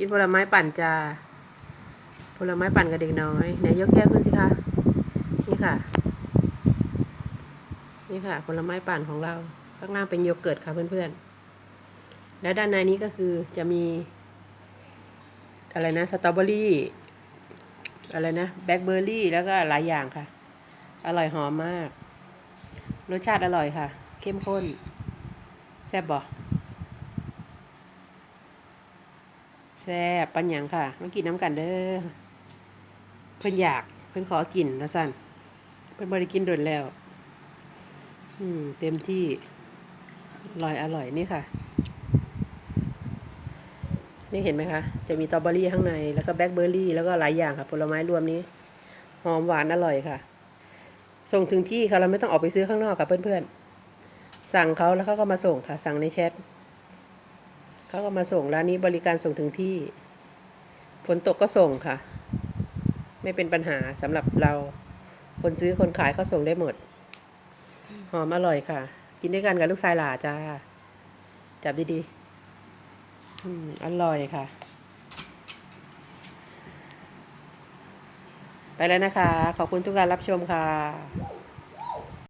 กินผลไม้ปั่นจ้าผลไม้ปั่นกับเด็กน้อยไหนยกแก้วขึ้นสิคะนี่ค่ะ นี่ค่ะ ผลไม้ปั่นของเราข้างล่างเป็นโยเกิร์ตค่ะเพื่อนๆ แล้วด้านในนี้ก็คือจะมี อะไรนะสตรอเบอรี่อะไรนะแบล็คเบอร์รี่แล้วก็หลายอย่างค่ะ อร่อยหอมมาก รสชาติอร่อยค่ะ เข้มข้น แซ่บบ่แซ่บปัญญังค่ะมากินน้ำกันเด้อเพิ่นอยากเพิ่นขอกินนะสันเพิ่นบริกินโดนแล้ว อืม เต็มที่อร่อยอร่อยนี่ค่ะ นี่เห็นไหมคะ จะมีตอเบอรี่ข้างในแล้วก็แบล็คเบอร์รี่ แล้วก็หลายอย่างค่ะ ผลไม้รวมนี้ หอมหวานอร่อยค่ะ ส่งถึงที่ค่ะเราไม่ต้องออกไปซื้อข้างนอกค่ะเพื่อนๆสั่งเขาแล้วเขาก็มาส่งค่ะ สั่งในแชท เขาก็มาส่งร้านนี้บริการส่งถึงที่ฝนตกก็ส่งค่ะ ไม่เป็นปัญหาสำหรับเรา คนซื้อคนขายเขาส่งได้หมด หอมอร่อยค่ะ กินด้วยกันกับลูกชายหลาจ้า จับดีๆอืมอร่อยค่ะ ไปแล้วนะคะ ขอบคุณทุกการรับชมค่ะ